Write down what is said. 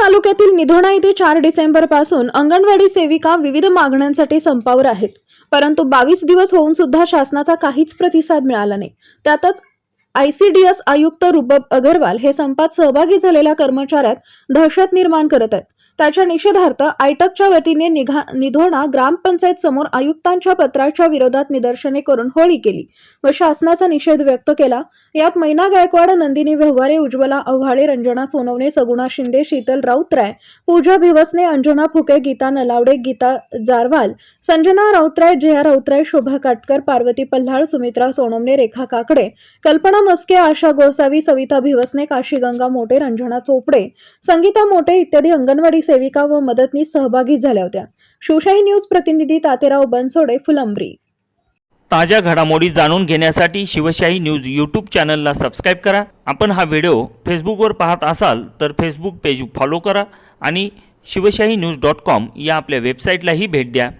तालुक्यातील निधोणा येथे चार डिसेंबरपासून अंगणवाडी सेविका विविध मागण्यांसाठी संपावर आहेत. परंतु बावीस दिवस होऊन सुद्धा शासनाचा काहीच प्रतिसाद मिळाला नाही. त्यातच आयसीडीएस आयुक्त रुबब अगरवाल हे संपात सहभागी झालेल्या कर्मचाऱ्यात दहशत निर्माण करत आहेत. त्याच्या निषेधार्थ आयटकच्या वतीने निघा निधोणा ग्रामपंचायत समोर आयुक्तांच्या पत्राच्या विरोधात निदर्शने करून होळी केली व शासनाचा निषेध व्यक्त केला. यात मैना गायकवाड नंदिनी व्यवहारे उज्ज्वला आव्हाडे रंजना सोनवणे सगुणा शिंदे शीतल राऊतराय पूजा भिवसने अंजना फुके गीता नलावडे गीता जारवाल संजना राऊतराय जया राऊतराय शोभा काटकर पार्वती पल्हाळ सुमित्रा सोनवणे रेखा काकडे कल्पना मस्के आशा गोसावी सविता भिवसने काशीगंगा मोटे रंजना चोपडे संगीता मोटे इत्यादी अंगणवाडी सेविका व मदतनीस सहभागी झाल्या होत्या. शिवशाही न्यूज प्रतिनिधी तातेराव बनसोडे फुलंब्री. ताज्या घडामोडी जाणून घेण्यासाठी शिवशाही न्यूज यूट्यूब चॅनलला सबस्क्राईब करा. आपण हा व्हिडिओ फेसबुकवर पाहत असाल तर फेसबुक पेज फॉलो करा आणि शिवशाही न्यूज डॉट कॉम या आपल्या वेबसाईटलाही भेट द्या.